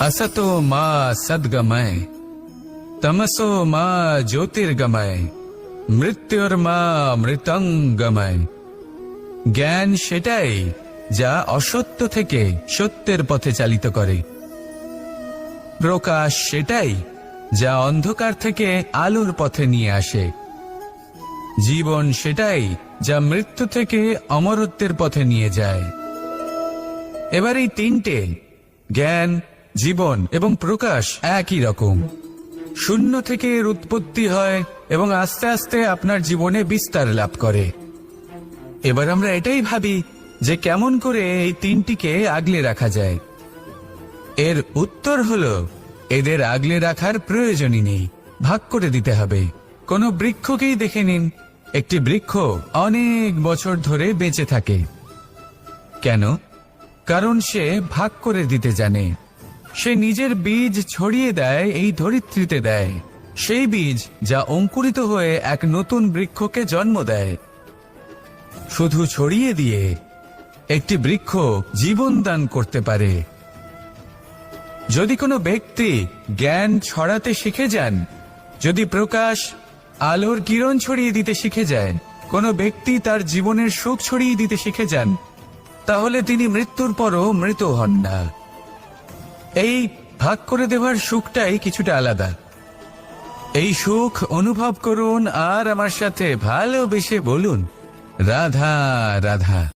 असतो मा सद्गमय तमसो मा ज्योतिर्गमय মৃত্যুর মা মৃতঙ্গময় জ্ঞান সেটাই যা অসত্য থেকে সত্যের পথে চালিত করে প্রকাশ সেটাই যা অন্ধকার থেকে আলোর পথে নিয়ে আসে জীবন সেটাই যা মৃত্যু থেকে অমরত্বের পথে নিয়ে যায় এবার এই তিনটে জ্ঞান জীবন এবং প্রকাশ একই রকম। শূন্য থেকে এর উৎপত্তি হয় এবং আস্তে আস্তে আপনার জীবনে বিস্তার লাভ করে। এবার আমরা এটাই ভাবি যে কেমন করে এই তিনটিকে আগলে রাখা যায়। এর উত্তর হল, এদের আগলে রাখার প্রয়োজনই নেই। ভাগ করে দিতে হবে। কোনো বৃক্ষকেই দেখে নিন, একটি বৃক্ষ অনেক বছর ধরে বেঁচে থাকে। কেন? কারণ সে ভাগ করে দিতে জানে। সে নিজের বীজ ছড়িয়ে দেয়, এই ধরিত্রীতে দেয়। সেই বীজ যা অঙ্কুরিত হয়ে এক নতুন বৃক্ষকে জন্ম দেয়। শুধু ছড়িয়ে দিয়ে একটি বৃক্ষ জীবন দান করতে পারে। যদি কোনো ব্যক্তি জ্ঞান ছড়াতে শিখে যান, যদি প্রকাশ, আলোর কিরণ ছড়িয়ে দিতে শিখে যায় কোনো ব্যক্তি তার জীবনের সুখ ছড়িয়ে দিতে শিখে যান, তাহলে তিনি মৃত্যুর পরও মৃত হন না। এই ভাগ করে দেওয়ার সুখটাই কিছুটা আলাদা। এই সুখ অনুভব করুন আর আমার সাথে ভালোবেসে বলুন, রাধা রাধা।